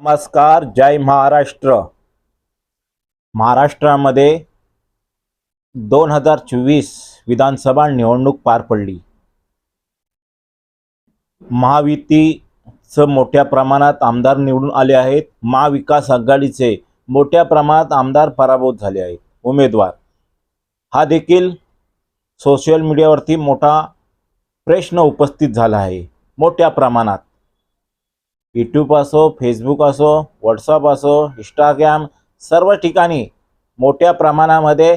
नमस्कार जय महाराष्ट्र. महाराष्ट्रामध्ये दोन हजार चोवीस विधानसभा निवडणूक पार पडली. महायुतीचं मोठ्या प्रमाणात आमदार निवडून आले आहेत. महाविकास आघाडीचे मोठ्या प्रमाणात आमदार पराभूत झाले आहेत. उमेदवार. हा देखील सोशल मीडियावरती मोठा प्रश्न उपस्थित झाला आहे. मोठ्या प्रमाणात. यूट्यूब असो फेसबुक असो व्हॉट्सअप असो इंस्टाग्राम सर्व ठिकाणी मोठ्या प्रमाणामध्ये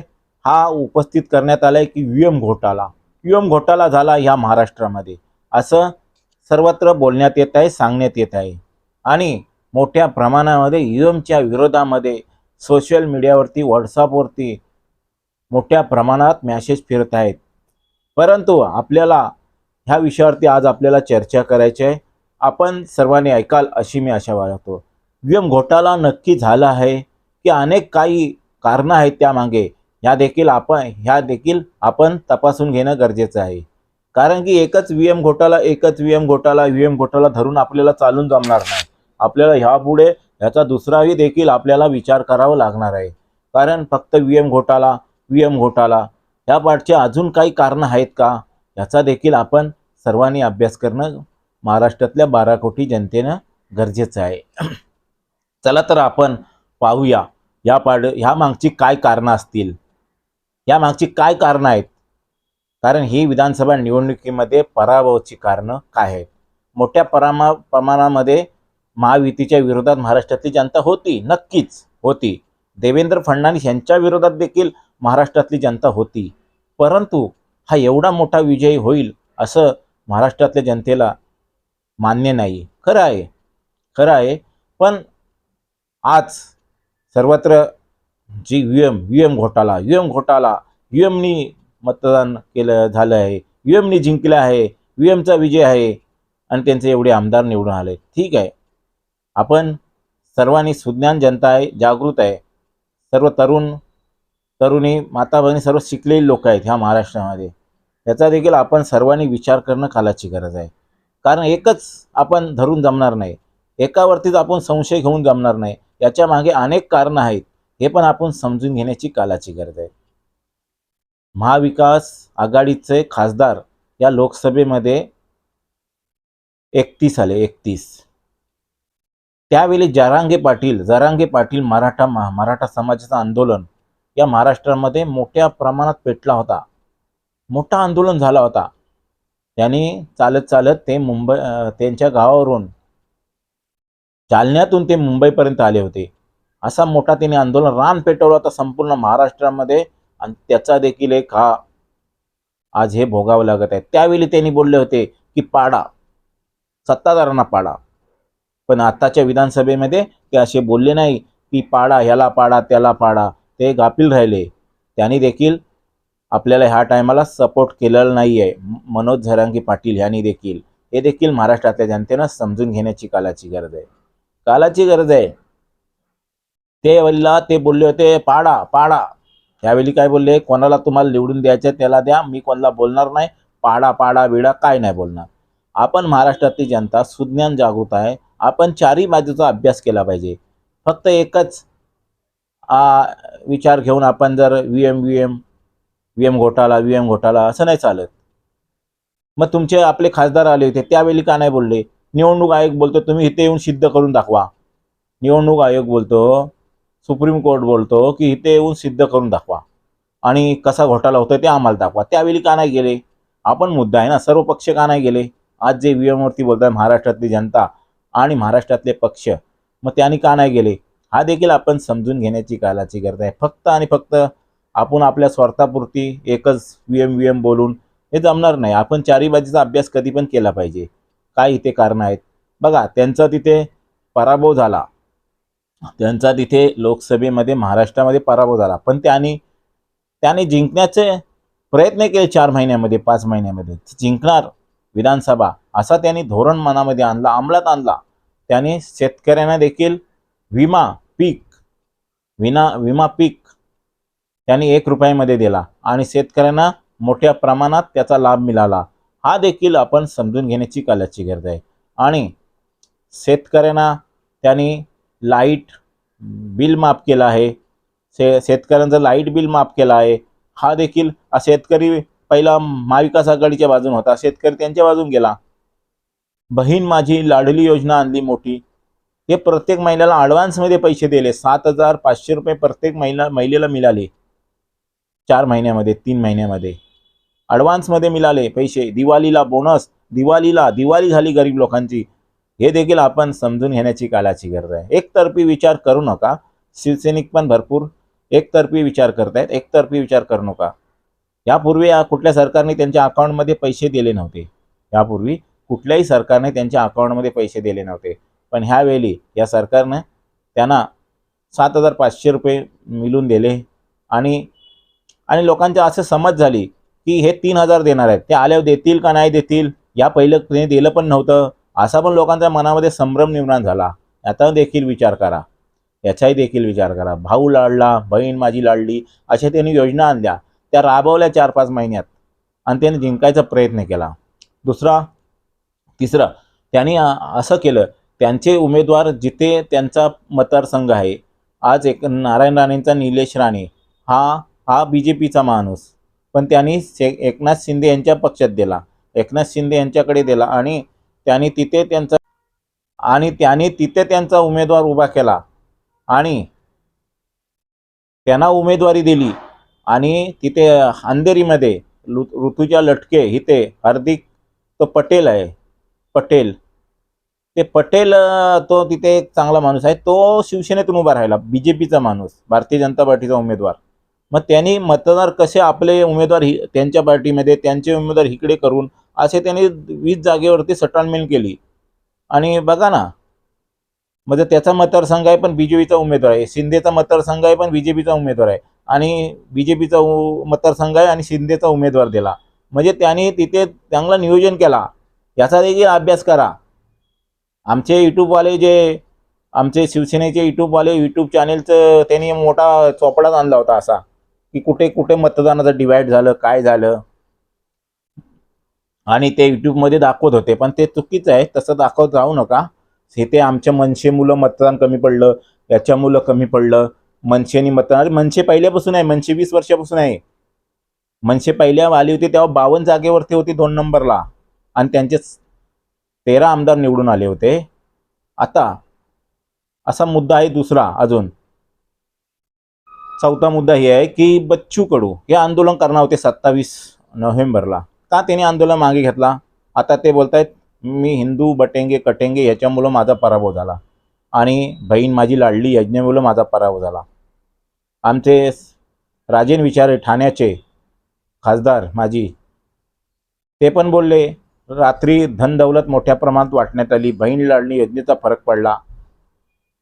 हा उपस्थित करण्यात आला आहे की व्ही एम घोटाळा व्ही एम घोटाळा झाला ह्या महाराष्ट्रामध्ये. असं सर्वत्र बोलण्यात येत आहे सांगण्यात येत आहे. आणि मोठ्या प्रमाणामध्ये यू एमच्या विरोधामध्ये सोशल मीडियावरती व्हॉट्सअपवरती मोठ्या प्रमाणात मॅसेज फिरत आहेत. परंतु आपल्याला ह्या विषयावरती आज आपल्याला चर्चा करायची आहे. आपण सर्वांनी ऐकाल अशी मी आशा बाळगतो. व्ही एम घोटाळा नक्की झाला आहे की अनेक काही कारणं आहेत त्यामागे. ह्या देखील आपण ह्या देखील आपण तपासून घेणं गरजेचं आहे. कारण की एकच व्ही एम घोटाळा एकच व्ही एम घोटाळा व्ही एम घोटाळा धरून आपल्याला चालून जमणार नाही. आपल्याला ह्यापुढे ह्याचा दुसराही देखील आपल्याला विचार करावा लागणार आहे. कारण फक्त व्ही एम घोटाळा व्ही एम घोटाळा ह्या पाठचे अजून काही कारणं आहेत का? ह्याचा देखील आपण सर्वांनी अभ्यास करणं महाराष्ट्रातल्या बारा कोटी जनतेनं गरजेचं आहे. चला तर आपण पाहूया या पाड ह्या मागची काय कारणं असतील? या मागची काय कारणं आहेत? कारण ही विधानसभा निवडणुकीमध्ये पराभवाची कारणं काय आहेत? मोठ्या परामा प्रमाणामध्ये महायुतीच्या विरोधात महाराष्ट्रातली जनता होती नक्कीच होती. देवेंद्र फडणवीस यांच्या विरोधात देखील महाराष्ट्रातली जनता होती. परंतु हा एवढा मोठा विजय होईल असं महाराष्ट्रातल्या जनतेला मान्य नाही. खरं आहे. खरं आहे. पण आज सर्वत्र जी यू एम यू एम घोटाळा यू एम घोटाळा यू एमनी मतदान केलं झालं आहे. यू एमनी जिंकलं आहे. यू एमचा विजय आहे. आणि त्यांचे एवढे आमदार निवडून आले. ठीक आहे. आपण सर्वांनी सुज्ञान जनता आहे जागृत आहे. सर्व तरुण तरुणी माता भगिनी सर्व शिकलेली लोक आहेत ह्या महाराष्ट्रामध्ये. याचा देखील आपण सर्वांनी विचार करणं कालाची गरज आहे. कारण एकच आपण धरून जमणार नाही. एकावरतीच आपण संशय घेऊन जमणार नाही. याच्या मागे अनेक कारणं आहेत. हे पण आपण समजून घेण्याची कालाची गरज आहे. महाविकास आघाडीचे खासदार या लोकसभेमध्ये एकतीस आले एकतीस. त्यावेळी जारांगे पाटील जरांगे पाटील मराठा महा मराठा समाजाचं आंदोलन या महाराष्ट्रामध्ये मोठ्या प्रमाणात पेटला होता. मोठा आंदोलन झाला होता. त्यांनी चालत चालत ते मुंबई त्यांच्या गावावरून जालन्यातून ते मुंबईपर्यंत आले होते. असा मोठा त्यांनी आंदोलन रान पेटवलं होता संपूर्ण महाराष्ट्रामध्ये. आणि त्याचा देखील एक हा आज हे भोगावं लागत आहे. त्यावेळी त्यांनी बोलले होते की पाडा सत्ताधारांना पाडा. पण आताच्या विधानसभेमध्ये ते असे बोलले नाही की पाडा ह्याला पाडा त्याला पाडा. ते गाफील राहिले. त्यांनी देखील आपल्याला ह्या टायमाला सपोर्ट केलेला नाही आहे मनोज झरांगी पाटील यांनी देखील. हे देखील महाराष्ट्रातल्या जनतेनं समजून घेण्याची कालाची गरज आहे. कालाची गरज आहे. ते वल्ला ते बोलले होते पाडा पाडा. त्यावेळी काय बोलले? कोणाला तुम्हाला निवडून द्यायचं त्याला द्या. मी कोणाला बोलणार नाही. पाडा पाडा बिडा काय नाही बोलणार. आपण महाराष्ट्रातली जनता सुज्ञान जागृत आहे. आपण चारही बाजूचा अभ्यास केला पाहिजे. फक्त एकच विचार घेऊन आपण जर V M V M V M घोटाळा व्ही एम घोटाळा असं नाही चालत. मग तुमचे आपले खासदार आले होते त्यावेळी का नाही बोलले? निवडणूक आयोग बोलतो तुम्ही इथे येऊन सिद्ध करून दाखवा. निवडणूक आयोग बोलतो सुप्रीम कोर्ट बोलतो की इथे येऊन सिद्ध करून दाखवा. आणि कसा घोटाळा होतो ते आम्हाला दाखवा. त्यावेळी का नाही गेले? आपण मुद्दा आहे ना सर्व पक्ष का नाही गेले? आज जे व्ही एमवरती बोलतात महाराष्ट्रातली जनता आणि महाराष्ट्रातले पक्ष मग त्यांनी का नाही गेले? हा देखील आपण समजून घेण्याची कालाची गरज आहे. फक्त आणि फक्त आपण आपल्या स्वार्थापुरती एकच व्ही एम व्ही एम बोलून हे जमणार नाही. आपण चारी बाजूचा अभ्यास कधी पण केला पाहिजे. काय इथे कारणं आहेत? बघा त्यांचा तिथे पराभव झाला. त्यांचा तिथे लोकसभेमध्ये महाराष्ट्रामध्ये पराभव झाला. पण त्यांनी त्याने जिंकण्याचे प्रयत्न केले चार महिन्यामध्ये पाच महिन्यामध्ये. जिंकणार विधानसभा असा त्यांनी धोरण मनामध्ये आणला अंमलात आणला. त्याने शेतकऱ्यांना देखील विमा पीक विना विमा पीक त्यांनी एक रुपयामध्ये दिला आणि शेतकऱ्यांना मोठ्या प्रमाणात त्याचा लाभ मिळाला. हा देखील आपण समजून घेण्याची कालाची गरज आहे. आणि शेतकऱ्यांना त्यांनी लाइट बिल माफ केलं आहे. शे शेतकऱ्यांचं लाइट बिल माफ केलं आहे. हा देखील शेतकरी पहिला महाविकास आघाडीच्या बाजून होता. शेतकरी त्यांच्या बाजून गेला. बहीण माझी लाडली योजना आणली मोठी. ते प्रत्येक महिन्याला ॲडव्हान्समध्ये पैसे दिले. सात हजार पाचशे रुपये प्रत्येक महिला महिलेला मिळाले. चार महिन्यामध्ये तीन महिन्यामध्ये. ॲडव्हान्समध्ये मिळाले पैसे. दिवाळीला बोनस दिवाळीला दिवाळी झाली गरीब लोकांची. हे देखील आपण समजून घेण्याची कालाची गरज आहे. एकतर्फी विचार करू नका. शिवसैनिक पण भरपूर एकतर्फी विचार करतायत. एकतर्फी विचार करू नका. यापूर्वी या कुठल्या सरकारने त्यांच्या अकाउंटमध्ये पैसे दिले नव्हते? यापूर्वी कुठल्याही सरकारने त्यांच्या अकाउंटमध्ये पैसे दिले नव्हते. पण ह्यावेळी या सरकारनं त्यांना सात हजार पाचशे रुपये मिळून दिले आणि आणि लोकांच्या असं समज झाली की हे तीन हजार देणार आहेत. ते आल्यावर देतील का नाही देतील? या पहिलं ते दिलं पण नव्हतं. असा पण लोकांच्या मनामध्ये संभ्रम निर्माण झाला. याचा देखील विचार करा. याचाही देखील विचार करा. भाऊ लाडला बहीण माझी लाडली अशा त्यांनी योजना आणल्या. त्या राबवल्या चार पाच महिन्यात. आणि त्याने जिंकायचा प्रयत्न केला. दुसरा तिसरं त्यांनी असं केलं. त्यांचे उमेदवार जिथे त्यांचा मतदारसंघ आहे. आज एक नारायण राणेंचा निलेश राणे. हा हा बी जे पीचा माणूस. पण त्यांनी शे एकनाथ शिंदे यांच्या पक्षात दिला. एकनाथ शिंदे यांच्याकडे दिला आणि त्यांनी तिथे त्यांचा आणि त्यांनी तिथे त्यांचा उमेदवार उभा केला. आणि त्यांना उमेदवारी दिली. आणि तिथे अंधेरीमध्ये लु ऋतुजा लटके इथे हार्दिक तो पटेल आहे. पटेल. ते पटेल तो तिथे एक चांगला माणूस आहे. तो शिवसेनेतून उभा राहिला बी जे पीचा माणूस भारतीय जनता पार्टीचा उमेदवार. मग त्यांनी मतदार कसे आपले उमेदवार हि त्यांच्या पार्टीमध्ये त्यांचे उमेदवार इकडे करून असे त्यांनी वीस जागेवरती सटाणमेल केली. आणि बघा ना म्हणजे त्याचा मतदारसंघ आहे पण बी जे पीचा उमेदवार आहे. शिंदेचा मतदारसंघ आहे पण बी जे पीचा उमेदवार आहे. आणि बी जे पीचा मतदारसंघ आहे आणि शिंदेचा उमेदवार दिला. म्हणजे त्यांनी तिथे चांगलं नियोजन केला. याचा देखील अभ्यास करा. आमचे यूट्यूबवाले जे आमचे शिवसेनेचे यूट्यूबवाले यूट्यूब चॅनेलचं त्यांनी मोठा चोपडाच आणला होता असा. की कुठे कुठे मतदानाचं डिवाईड झालं काय झालं? आणि ते यूट्यूबमध्ये दाखवत होते पण ते चुकीचं आहे तसं दाखवत जाऊ नका. हे ते आमच्या मनसे मुलं मतदान कमी पडलं याच्या मुलं कमी पडलं. मनसेनी मतदान मनसे पहिल्यापासून आहे मनसे वीस वर्षापासून आहे. मनसे पहिल्या आली होती तेव्हा बावन्न जागेवरती होती दोन नंबरला. आणि त्यांचे तेरा आमदार निवडून आले होते. आता असा मुद्दा आहे दुसरा अजून. चौथा मुद्दा हे आहे की बच्चू कडू हे आंदोलन करणार होते सत्तावीस नोव्हेंबरला. का त्यांनी आंदोलन मागे घेतला? आता ते बोलतायत मी हिंदू बटेंगे कटेंगे ह्याच्यामुळं माझा पराभव झाला आणि बहीण माझी लाडली यज्ञेमुळं माझा पराभव झाला. आमचे राजेन विचारे ठाण्याचे खासदार माझी ते पण बोलले रात्री धनदौलत मोठ्या प्रमाणात वाटण्यात आली. बहीण लाडणी योजनेचा फरक पडला.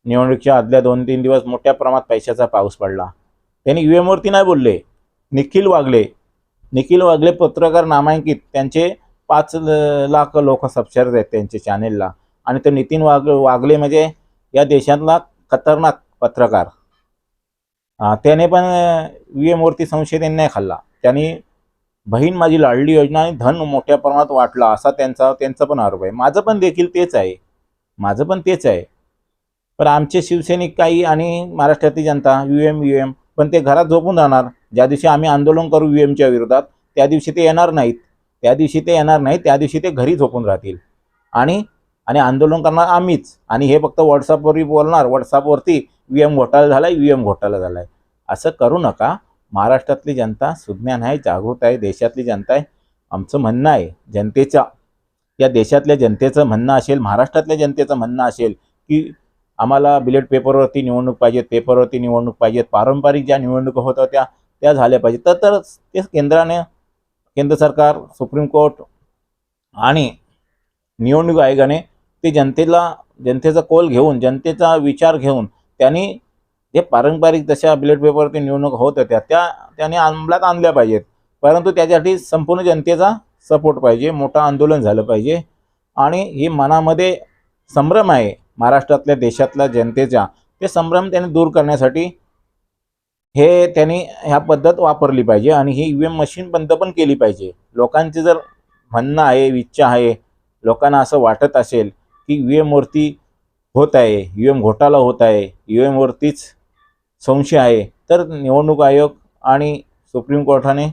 निवडणुकीच्या आदल्या दोन तीन दिवस मोठ्या प्रमाणात पैशाचा पाऊस पडला. त्यांनी UM यू एमवरती नाही बोलले. निखिल वागले. निखिल वागले पत्रकार नामांकित. त्यांचे पाच लाख लोक सबस्क्राईब आहेत त्यांच्या चॅनेलला आणि ते नितीन वाग वागले म्हणजे या देशातला खतरनाक पत्रकार. त्याने पण यू एमवरती UM संशय त्यांनी नाही खाल्ला. त्यांनी बहीण माझी लाडली योजना आणि धन मोठ्या प्रमाणात वाटला असा त्यांचा त्यांचा पण आरोप आहे. माझं पण देखील तेच आहे. माझं पण तेच आहे. पण आमचे शिवसैनिक काही आणि महाराष्ट्रातली जनता यू एम यू एम पण ते घरात झोपून राहणार. ज्या दिवशी आम्ही आंदोलन करू यू एमच्या विरोधात त्या दिवशी ते येणार नाहीत. त्या दिवशी ते येणार नाहीत त्या दिवशी ते घरी झोपून राहतील. आणि आणि आंदोलन करणार आम्हीच. आणि हे फक्त व्हॉट्सअपवरही बोलणार. व्हॉट्सअपवरती व्ही एम घोटाळा झाला यू एम घोटाळा झाला आहे असं करू नका. महाराष्ट्रातली जनता सुज्ञान आहे जागृत आहे देशातली जनता आहे. आमचं म्हणणं आहे जनतेचा या देशातल्या जनतेचं म्हणणं असेल महाराष्ट्रातल्या जनतेचं म्हणणं असेल की आम्हाला बिलेट पेपरवरती निवडणूक पाहिजेत पेपरवरती निवडणूक पाहिजेत पारंपरिक ज्या निवडणुका होत होत्या त्या झाल्या पाहिजेत तर तर ते केंद्राने केंद्र सरकार सुप्रीम कोर्ट आणि निवडणूक आयोगाने ते जनतेला जनतेचा कोल घेऊन जनतेचा विचार घेऊन त्यांनी जे पारंपरिक जशा बिलेट पेपरवरती निवडणूक होत होत्या त्या त्यांनी अंमलात आणल्या पाहिजेत. परंतु त्याच्यासाठी संपूर्ण जनतेचा सपोर्ट पाहिजे मोठं आंदोलन झालं पाहिजे. आणि ही मनामध्ये संभ्रम आहे. महाराष्ट्रातल्या देशातल्या जनतेच्या ते संभ्रम त्यांनी दूर करण्यासाठी हे त्यांनी ह्या पद्धत वापरली पाहिजे आणि ही यू एम मशीन बंद पण केली पाहिजे. लोकांचे जर म्हणणं आहे इच्छा आहे लोकांना असं वाटत असेल की यू एमवरती होत आहे यू एम घोटाळा होत आहे यू एमवरतीच संशय आहे तर निवडणूक आयोग आणि सुप्रीम कोर्टाने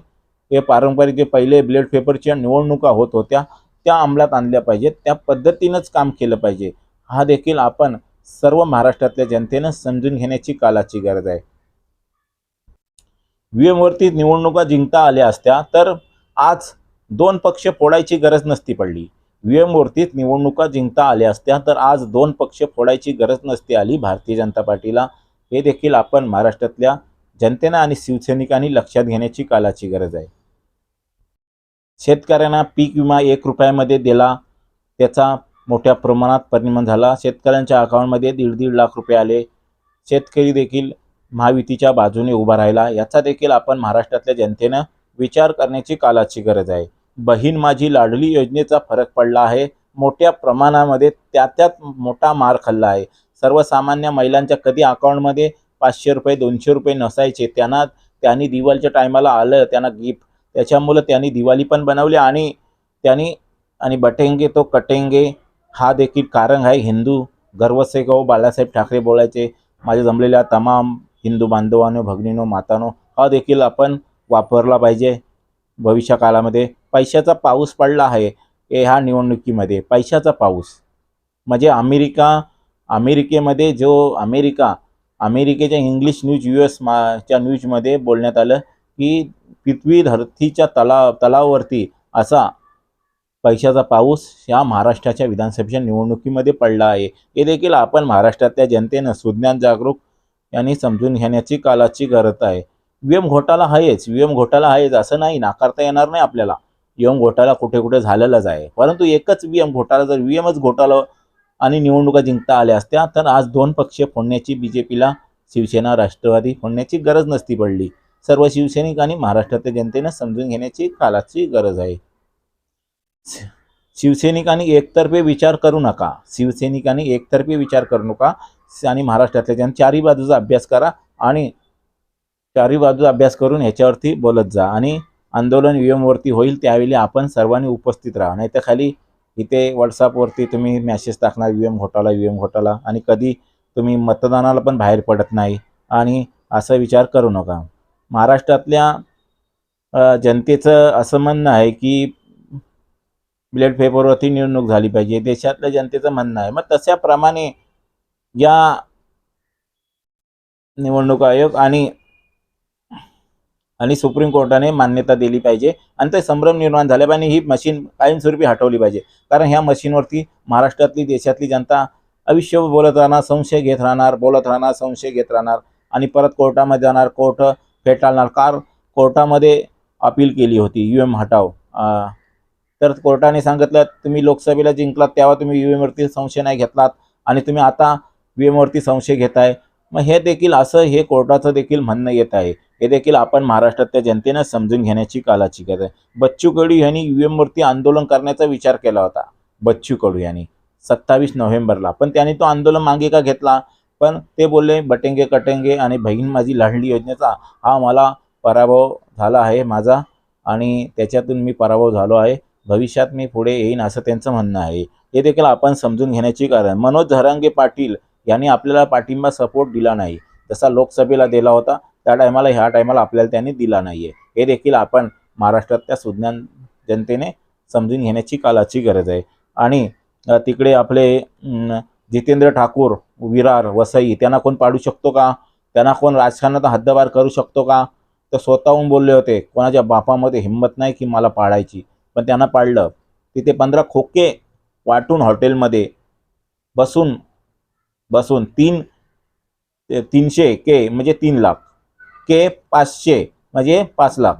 हे पारंपरिक जे पहिले ब्लेड पेपरच्या निवडणुका होत होत्या त्या अंमलात आणल्या पाहिजेत. त्या पद्धतीनंच काम केलं पाहिजे. हा देखील आपण सर्व महाराष्ट्रातल्या जनतेनं समजून घेण्याची कालाची गरज आहे. व्हीएमवरती निवडणुका जिंकता आल्या असत्या तर आज दोन पक्ष फोडायची गरज नसती पडली. व्ही निवडणुका जिंकता आल्या असत्या तर आज दोन पक्ष फोडायची गरज नसती आली. भारतीय जनता पार्टीला हे देखील आपण महाराष्ट्रातल्या जनतेनं आणि शिवसैनिकांनी लक्षात घेण्याची कालाची गरज आहे. शेतकऱ्यांना पीक विमा एक रुपयामध्ये दिला त्याचा मोठ्या प्रमाणात परिणाम झाला. शेतकऱ्यांच्या अकाउंटमध्ये दीड दीड लाख रुपये आले. शेतकरी देखील महायुतीच्या बाजूने उभा राहिला. याचा देखील आपण महाराष्ट्रातल्या जनतेनं विचार करण्याची कालाची गरज आहे. बहीण माझी लाडली योजनेचा फरक पडला आहे. मोठ्या प्रमाणामध्ये त्या त्यात मोठा मार खाल्ला आहे. सर्वसामान्य महिलांच्या कधी अकाउंटमध्ये पाचशे रुपये दोनशे रुपये नसायचे त्यांना त्यांनी दिवाळीच्या टायमाला आलं त्यांना गिफ्ट. त्याच्यामुळं त्यांनी दिवाळी पण बनवली आणि त्यांनी आणि बटेंगे तो कटेंगे हा देखील कारण आहे. हिंदू गर्वसे गौ हो, बाळासाहेब ठाकरे बोलायचे माझ्या जमलेल्या तमाम हिंदू बांधवांनो भगिनीनो मातानो हा देखील आपण वापरला पाहिजे. भविष्य काळामध्ये पैशाचा पाऊस पडला आहे हे ह्या निवडणुकीमध्ये पैशाचा पाऊस. म्हणजे अमेरिका अमेरिकेमध्ये जो अमेरिका अमेरिकेच्या इंग्लिश न्यूज यू एस च्या न्यूजमध्ये बोलण्यात आलं की पृथ्वी धरतीच्या तलाव तलावावरती असा पैशाचा पाऊस या महाराष्ट्राच्या विधानसभेच्या निवडणुकीमध्ये पडला आहे. हे देखील आपण महाराष्ट्रातल्या जनतेनं सुज्ञान जागरूक यांनी समजून घेण्याची कालाची गरज आहे. व्ही एम घोटाळा आहेच व्ही एम घोटाळा आहेच असं नाही नाकारता येणार नाही आपल्याला. व्ही एम घोटाळा कुठे कुठे झालेलाच आहे. परंतु एकच व्ही एम घोटाळा जर व्ही एमच घोटाळा आणि निवडणुका जिंकता आल्या असत्या तर आज दोन पक्ष फोडण्याची बी जे पीला शिवसेना राष्ट्रवादी फोडण्याची गरज नसती पडली. सर्व शिवसैनिक आणि महाराष्ट्रातल्या जनतेनं समजून घेण्याची कालाची गरज आहे. शिवसैनिकांनी एकतर्फे विचार करू नका. शिवसैनिकांनी एकतर्फे विचार करू नका आणि महाराष्ट्रातल्या त्यांनी चारही बाजूचा अभ्यास करा आणि चारही बाजूचा अभ्यास करून ह्याच्यावरती बोलत जा आणि आंदोलन वरती होईल त्यावेळी आपण सर्वांनी उपस्थित राहा. नाही तर खाली इथे व्हॉट्सअपवरती तुम्ही मॅसेज टाकणार यू एम घोटाळा यू एम घोटाला आणि कधी तुम्ही मतदानाला पण बाहेर पडत नाही आणि असा विचार करू नका. महाराष्ट्रातल्या जनतेचं असं म्हणणं आहे की ब्लेड पेपरवरती निवडणूक झाली पाहिजे. देशातल्या जनतेचं म्हणणं आहे. मग तशाप्रमाणे या निवडणूक आयोग आणि आणि सुप्रीम कोर्टाने मान्यता दिली पाहिजे. आणि ते संभ्रम निर्माण झाले पाहिजे. ही मशीन कायमस्वरूपी हटवली पाहिजे. कारण ह्या मशीनवरती महाराष्ट्रातली देशातली जनता आयुष्य बोलत राहणार संशय घेत राहणार बोलत राहणार संशय घेत राहणार. आणि परत कोर्टामध्ये जाणार कोर्ट फेटाळणार. कार कोर्टामध्ये अपील केली होती. यू एम हटाव तर कोर्टाने सांगितलं तुम्ही लोकसभेला जिंकलात तेव्हा तुम्ही यू संशय नाही घेतलात आणि तुम्ही आता यू संशय घेताय. मग हे देखील असं हे कोर्टाचं देखील म्हणणं येत आहे. हे देखील आपण महाराष्ट्रातल्या जनतेनं समजून घेण्याची कालाची गरज आहे. बच्चू कडू यांनी यू आंदोलन करण्याचा विचार केला होता. बच्चू कडू यांनी. सत्तावीस नोव्हेंबरला. पण त्यांनी तो आंदोलन मागे का घेतला? पण ते बोलले बटेंगे कटेंगे आणि बहीण माझी लाडली योजनेचा हा मला पराभव झाला आहे माझा आणि त्याच्यातून मी पराभव झालो आहे. भविष्यात मी पुढे येईन असं त्यांचं म्हणणं आहे. हे देखील आपण समजून घेण्याची कारण मनोज झरांगे पाटील यांनी आपल्याला पाठिंबा सपोर्ट दिला नाही. जसा लोकसभेला दिला होता. त्या टायमाला ह्या टायमाला आपल्याला त्यांनी दिला नाही आहे हे देखील आपण महाराष्ट्रातल्या सुज्ञान जनतेने समजून घेण्याची कालाची गरज आहे. आणि तिकडे आपले जितेंद्र ठाकूर विरार वसई त्यांना कोण पाडू शकतो का? त्यांना कोण राजकारणात हद्दबार करू शकतो का? तर स्वतःहून बोलले होते कोणाच्या बापामध्ये हिंमत नाही की मला पाडायची. पण त्यांना पाळलं. तिथे पंधरा खोके वाटून हॉटेलमध्ये बसून बसून तीन तीनशे के म्हणजे तीन लाख. के पाचशे म्हणजे पाच लाख.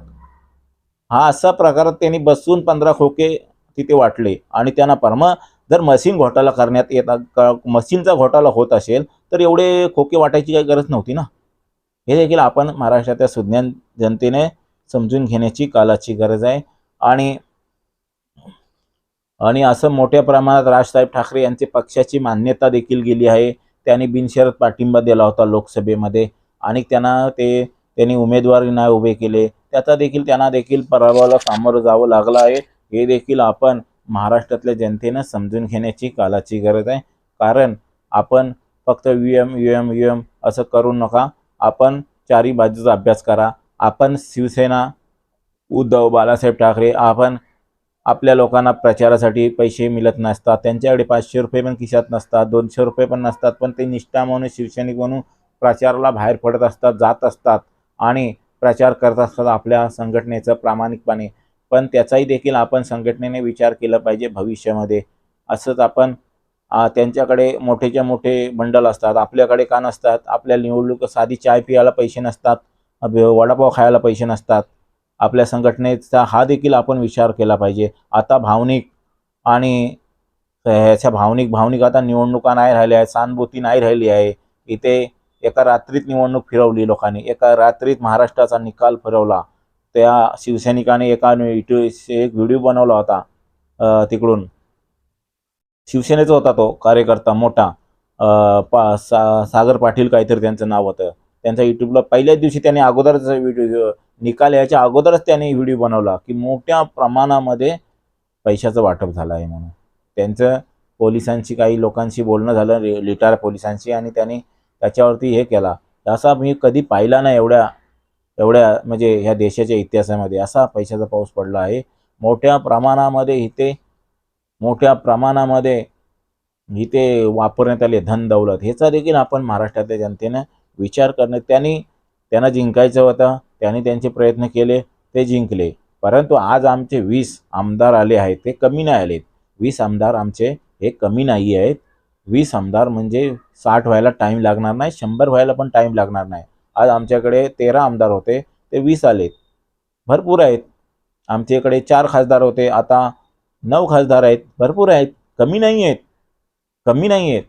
हा असा प्रकारात त्यांनी बसून पंधरा खोके तिथे वाटले. आणि त्यांना परम जर मशीन घोटाळा करण्यात येतात मशीनचा घोटाळा होत असेल तर एवढे खोके वाटायची काही गरज नव्हती ना? हे देखील आपण महाराष्ट्रातल्या सुज्ञान जनतेने समजून घेण्याची कालाची गरज आहे. आणि आणि असं मोठ्या प्रमाणात राजसाहेब ठाकरे यांची पक्षाची मान्यता देखील गेली आहे. त्यांनी बिनशरत पाठिंबा दिला होता लोकसभेमध्ये आणि त्यांना ते त्यांनी उमेदवारी नाही उभे केले. त्याचा देखील त्यांना देखील पराभवाला सामोरं जावं लागलं आहे. हे देखील आपण महाराष्ट्रातल्या जनतेनं समजून घेण्याची कालाची गरज आहे. कारण आपण फक्त V M U M U M असं करू नका. आपण चारी बाजूचा अभ्यास करा. आपण शिवसेना उद्धव बाळासाहेब ठाकरे आपण आपल्या लोकांना प्रचारासाठी पैसे मिळत नसतात. त्यांच्याकडे पाचशे रुपये पण खिशात नसतात दोनशे रुपये पण नसतात पण ते निष्ठा म्हणून शिवसैनिक म्हणून प्रचाराला बाहेर पडत असतात जात असतात आणि प्रचार करत असतात आपल्या संघटनेचं प्रामाणिकपणे. पण त्याचाही देखील आपण संघटनेने विचार केला पाहिजे भविष्यामध्ये. असंच आपण त्यांच्याकडे मोठेच्या मोठे बंडल असतात आपल्याकडे का नसतात? आपल्या निवडणूक साधी चाय पियाला पैसे नसतात वडापाव खायला पैसे नसतात. आपल्या संघटनेचा हा देखील आपण विचार केला पाहिजे. आता भावनिक आणि ह्याच्या भावनिक भावनिक आता निवडणुका नाही राहिल्या आहेत सहानुभूती नाही राहिली आहे. इथे एका रात्रीत निवडणूक फिरवली लोकांनी. एका रात्रीत महाराष्ट्राचा निकाल फिरवला. त्या शिवसैनिकाने एका एक व्हिडिओ बनवला होता तिकडून. शिवसेनेचा होता तो कार्यकर्ता मोठा. पा सा सागर पाटील काहीतरी त्यांचं नाव होतं. त्यांचा युट्यूबला पहिल्याच दिवशी त्यांनी अगोदरच व्हिडिओ निकाल याच्या अगोदरच त्यांनी व्हिडिओ बनवला की मोठ्या प्रमाणामध्ये पैशाचं वाटप झालं आहे म्हणून. त्यांचं पोलिसांशी काही लोकांशी बोलणं झालं रिटायर पोलिसांशी आणि त्यांनी त्याच्यावरती हे केला. असा मी कधी पाहिला नाही एवढ्या एवढ्या म्हणजे ह्या देशाच्या इतिहासामध्ये. असा पैशाचा पाऊस पडला आहे. मोठ्या प्रमाणामध्ये इथे मोठ्या प्रमाणामध्ये इथे वापरण्यात आले धन दौलत. ह्याचा देखील आपण महाराष्ट्रातल्या जनतेनं विचार करणं. त्यांनी त्यांना जिंकायचं होतं. त्यांनी त्यांचे प्रयत्न केले ते जिंकले. परंतु आज आमचे वीस आमदार आले आहेत ते कमी नाही आलेत. वीस आमदार आमचे हे कमी नाही आहेत. वीस आमदार म्हणजे साठ व्हायला टाईम लागणार नाही शंभर व्हायला पण टाईम लागणार नाही. आज आमच्याकडे तेरा आमदार होते ते वीस आलेत. भरपूर आहेत. आमच्या इकडे चार खासदार होते आता नऊ खासदार आहेत. भरपूर आहेत. कमी नाही आहेत. कमी नाही आहेत.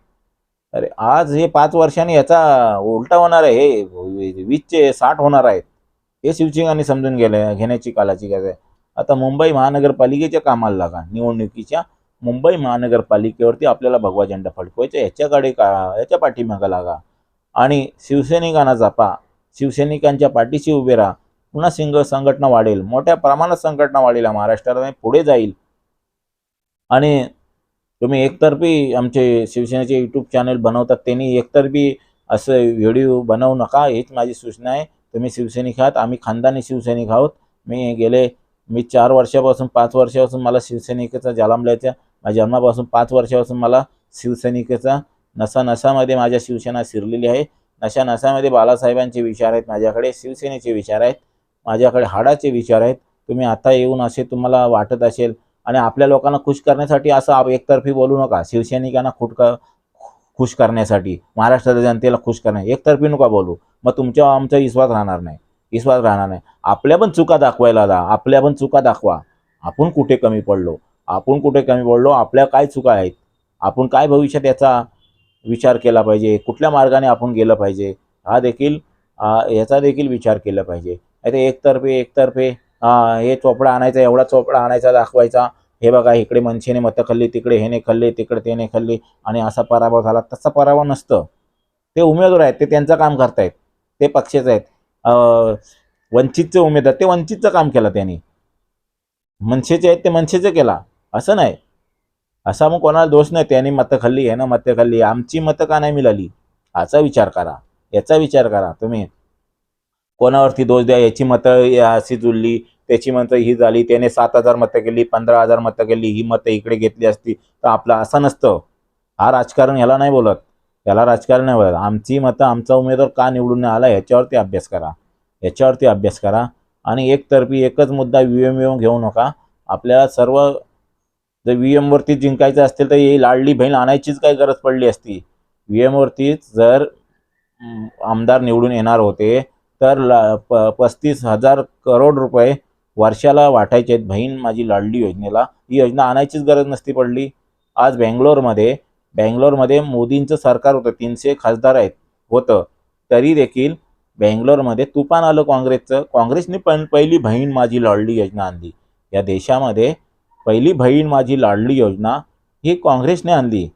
अरे आज हे पाच वर्षाने याचा उलटा होणार आहे. हे वीसचे साठ होणार आहेत. हे शिवसिंगाने समजून गेले घेण्याची कालाची गरज आहे. आता मुंबई महानगरपालिकेच्या कामाला लागा. निवडणुकीच्या मुंबई महानगरपालिकेवरती आपल्याला भगवा झेंडा फडकवायचा याच्याकडे का याच्या पाठीमागं लागा. आणि शिवसैनिकांना जपा. शिवसैनिकांच्या पाठीशी उभे राहा. पुन्हा सिंग संघटना वाढेल. मोठ्या प्रमाणात संघटना वाढेल. महाराष्ट्राला महाराष्ट्रात पुढे जाईल. आणि तुम्ही एकतर्फी आमचे शिवसेनेचे यूट्यूब चॅनल बनवतात. त्यांनी एकतर्फी असं व्हिडिओ बनवू नका. हीच माझी सूचना आहे. तुम्ही शिवसैनिक आहात आम्ही खानदानी शिवसैनिक आहोत. मी गेले मी चार वर्षापासून पाच वर्षापासून मला शिवसैनिकेचा जन्मल्याच्या माझ्या जन्मापासून पाच वर्षापासून मला शिवसैनिकेचा नसा नसामध्ये माझ्या शिवसेना शिरलेली आहे. नशा नसामध्ये बाळासाहेबांचे विचार आहेत माझ्याकडे शिवसेनेचे विचार आहेत माझ्याकडे हाडाचे विचार आहेत. तुम्ही आता येऊन असे तुम्हाला वाटत असेल. आणि आपल्या लोकांना खुश करण्यासाठी असं आप- एकतर्फी बोलू नका. शिवसैनिकांना खुट खुश करण्यासाठी महाराष्ट्राच्या जनतेला खुश करण्या एकतर्फी नका बोलू. मग तुमच्या आमचा विश्वास राहणार नाही. विश्वास राहणार नाही. आपल्या पण चुका दाखवायला जा. आपल्या पण चुका दाखवा. आपण कुठे कमी पडलो? आपण कुठे कमी पडलो? आपल्या काय चुका आहेत? आपण काय भविष्यात याचा विचार केला पाहिजे? कुठल्या मार्गाने आपण गेलं पाहिजे? हा देखील याचा देखील विचार केला पाहिजे. ते एकतर्फे एकतर्फे हे चोपडा आणायचा एवढा चोपडा आणायचा दाखवायचा. हे बघा इकडे मनसेने मतं खाल्ली तिकडे हेने खाल्ले तिकडे त्याने खाल्ली आणि असा पराभव झाला. तसा पराभव नसतं. ते उमेदवार आहेत ते त्यांचं काम करतायत ते पक्षाचे आहेत. वंचितचे उमेदवार ते वंचितचं काम केलं त्यांनी. मनसेचे आहेत ते मनसेचं केला. असं नाही. असा मग कोणाला दोष नाही त्यांनी मतं खाल्ली ह्यानं मतं खाल्ली आमची मतं का नाही मिळाली? असा विचार करा. याचा विचार करा तुम्ही. कोणावरती दोष द्या याची मतं अशी जुळली त्याची मतं ही झाली त्याने सात हजार मतं केली पंधरा हजार मतं केली ही मतं इकडे घेतली असती. तर आपलं असं नसतं. हा राजकारण ह्याला नाही बोलत. याला राजकारण नाही बोलत. आमची मतं आमचा उमेदवार का निवडून नाही आला याच्यावरती अभ्यास करा. याच्यावरती अभ्यास करा. आणि एकतर्फी एकच मुद्दा व्ही एम घेऊ नका. आपल्याला सर्व जर व्ही एमवरती जिंकायचं असतील तर ही लाडली बहीण आणायचीच काही गरज पडली असती. व्ही एमवरतीच जर आमदार निवडून येणार होते तर ला प पस्तीस हजार करोड रुपये वर्षाला वाटायचे आहेत बहीण माझी लाडली योजनेला. ही योजना आणायचीच गरज नसती पडली. आज बँगलोरमध्ये बँगलोरमध्ये मोदींचं सरकार होतं तीनशे खासदार आहेत होतं. तरी देखील बँगलोरमध्ये तुफान आलं काँग्रेसचं. काँग्रेसने पण पहिली बहीण माझी लाडली योजना आणली. या देशामध्ये पहिली बहीण माझी लाडली योजना ही काँग्रेसने आणली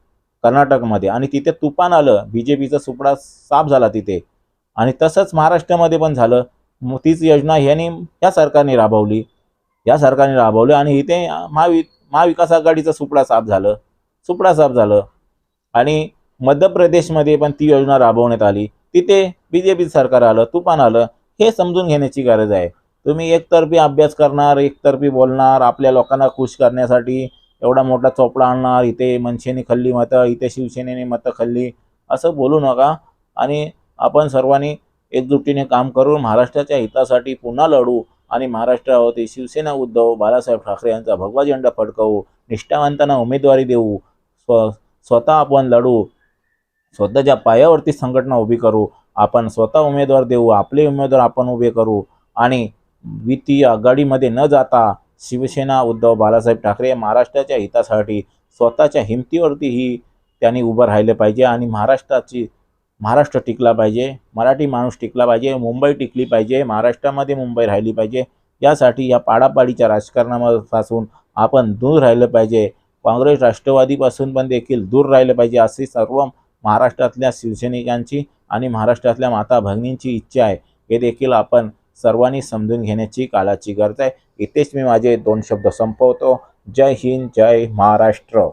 कर्नाटकमध्ये. आणि तिथे तुफान आलं बी जे पीचा सुपडा साफ झाला तिथे. आणि तसंच महाराष्ट्रामध्ये पण झालं. मग तीच योजना ह्याने या सरकारने राबवली. या सरकारने राबवली आणि इथे महावि महाविकास आघाडीचं सुपडा साफ झालं. सुपडा साफ झालं. आणि मध्य प्रदेशमध्ये पण ती योजना राबवण्यात आली. तिथे बी जे पी सरकार आलं तुफान आलं हे समजून घेण्याची गरज आहे. तुम्ही एकतर्फी अभ्यास करणार एकतर्फी बोलणार आपल्या लोकांना खुश करण्यासाठी एवढा मोठा चोपडा आणणार इथे मनसेने खाल्ली मतं इथे शिवसेनेने मतं खाल्ली असं बोलू नका. आणि आपण सर्वांनी एकजुटीने काम करून महाराष्ट्राच्या हितासाठी पुन्हा लढू आणि महाराष्ट्रावरती शिवसेना उद्धव बाळासाहेब ठाकरे यांचा भगवा झेंडा फडकवू निष्ठावंतांना उमेदवारी देऊ स्व स्वतः आपण लढू स्वतःच्या पायावरती संघटना उभी करू आपण स्वतः उमेदवार देऊ आपले उमेदवार आपण उभे करू आणि वित्तीय आघाडीमध्ये न जाता शिवसेना उद्धव बाळासाहेब ठाकरे महाराष्ट्राच्या हितासाठी स्वतःच्या हिमतीवरती ही त्यांनी उभं राहिलं पाहिजे आणि महाराष्ट्राची महाराष्ट्र टिकला पाहिजे मराठी माणूस टिकला पाहिजे मुंबई टिकली पाहिजे महाराष्ट्रामध्ये मुंबई राहिली पाहिजे यासाठी या पाडापाडीच्या राजकारणापासून आपण दूर राहिलं पाहिजे. काँग्रेस राष्ट्रवादीपासून पण देखील दूर राहिलं पाहिजे अशी सर्व महाराष्ट्रातल्या शिवसैनिकांची आणि महाराष्ट्रातल्या माता भगिनींची इच्छा आहे. हे देखील आपण सर्वांनी समजून घेण्याची काळाची गरज आहे. इथेच मी माझे दोन शब्द संपवतो. जय हिंद जय महाराष्ट्र.